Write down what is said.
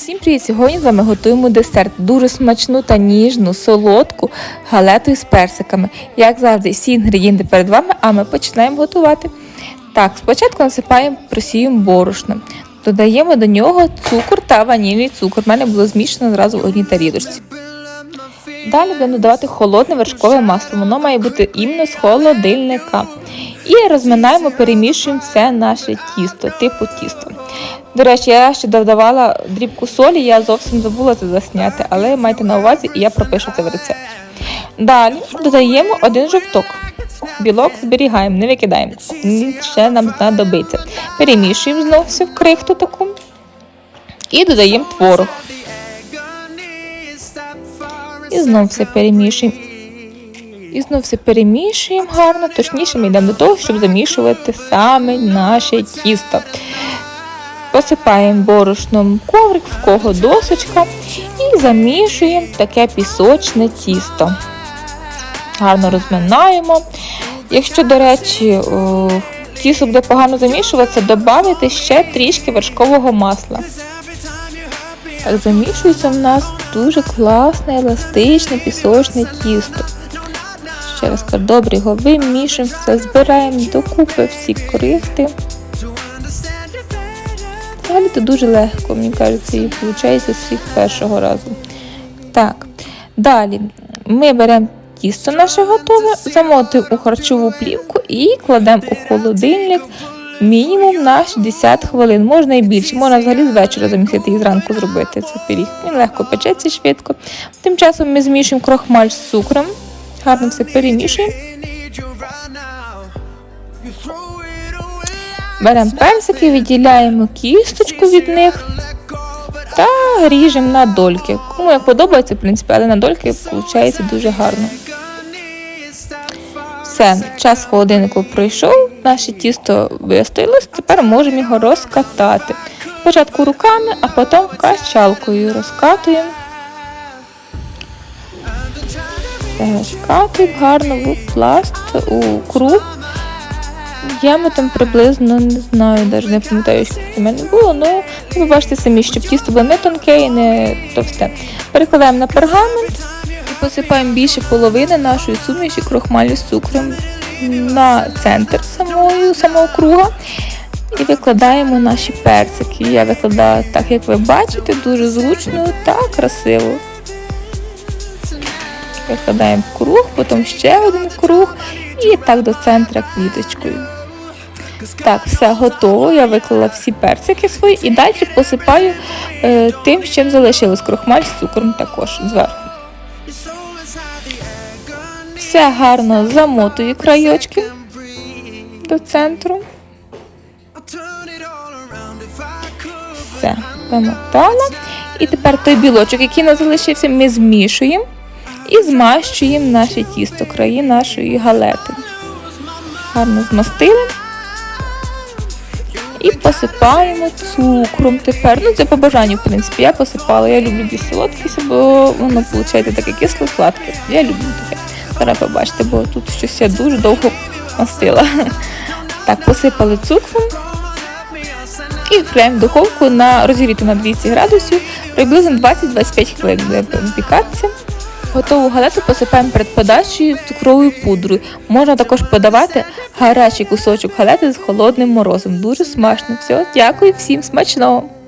Всім привіт! Сьогодні з вами готуємо десерт. Дуже смачну та ніжну, солодку галету із персиками. Як завжди, всі інгредієнти перед вами, а ми починаємо готувати. Так, спочатку насипаємо просіємо борошно. Додаємо до нього цукор та ванільний цукор. У мене було змішано зразу в одній тарілочці. Далі будемо додавати холодне вершкове масло. Воно має бути іменно з холодильника. І розминаємо, перемішуємо все наше тісто, типу тісто. До речі, я ще додавала дрібку солі, я зовсім забула це засняти, але майте на увазі, і я пропишу це в рецепті. Далі додаємо один жовток. Білок зберігаємо, не викидаємо. Ще нам знадобиться. Перемішуємо знову все в крихту таку. І додаємо творог. І знову все перемішуємо. І знову все перемішуємо гарно, точніше ми йдемо до того, щоб замішувати саме наше тісто. Посипаємо борошном коврик, в кого досочка, і замішуємо таке пісочне тісто. Гарно розминаємо. Якщо, до речі, о, тісто буде погано замішуватися, додайте ще трішки вершкового масла. Так, замішується в нас дуже класне, еластичне пісочне тісто. Ще раз кажу, добре його вимішуємо, все збираємо докупи всі крихти. Взагалі то дуже легко, мені кажеться, і виходить з всіх першого разу. Так, далі ми беремо тісто наше готове, замотуємо у харчову плівку і кладемо у холодильник мінімум на 60 хвилин, можна і більше, можна взагалі з вечора замісити і зранку зробити цей пиріг. Він легко печеться швидко. Тим часом ми змішуємо крохмаль з цукром, гарно все перемішуємо. Беремо персики, відділяємо кісточку від них та ріжемо на дольки. Кому як подобається, в принципі, але на дольки виходить дуже гарно. Все, час холодильнику пройшов, наше тісто вистоялось, тепер можемо його розкатати. Спочатку руками, а потім качалкою розкатуємо. Розкатуємо гарно в пласт, у круг. Ями там приблизно не знаю, навіть не пам'ятаю, що в мене було, але ви бачите самі, щоб тісто було не тонке і не товсте. Перекладаємо на пергамент посипаємо більше половини нашої суміші крохмалю з цукром на центр самої, самого круга. І викладаємо наші персики. Я викладаю так, як ви бачите, дуже зручно та красиво. Викладаємо круг, потім ще один круг і так до центра квіточкою. Так, все готово. Я виклала всі персики свої і далі посипаю е, тим, чим залишилось крохмаль з цукром також зверху. Все гарно замотую краєчки до центру. Все, замотала. І тепер той білочок, який нас залишився, ми змішуємо і змащуємо наше тісто, краї нашої галети. Гарно змастили. І посипаємо цукром тепер. Ну, це по бажанню, в принципі, я посипала. Я люблю більш солодкість, бо воно виходить таке кисло-сладке. Я люблю таке. Зараз побачите, бо тут щось я дуже довго мастила. Так, посипали цукром і вкриваємо в духовку на розігріту на 200 градусів, приблизно 20-25 хвилин буде випікатися. Готову галету посипаємо перед подачею цукровою пудрою. Можна також подавати гарячий кусочок галети з холодним морозом. Дуже смачно. Все, дякую всім смачного!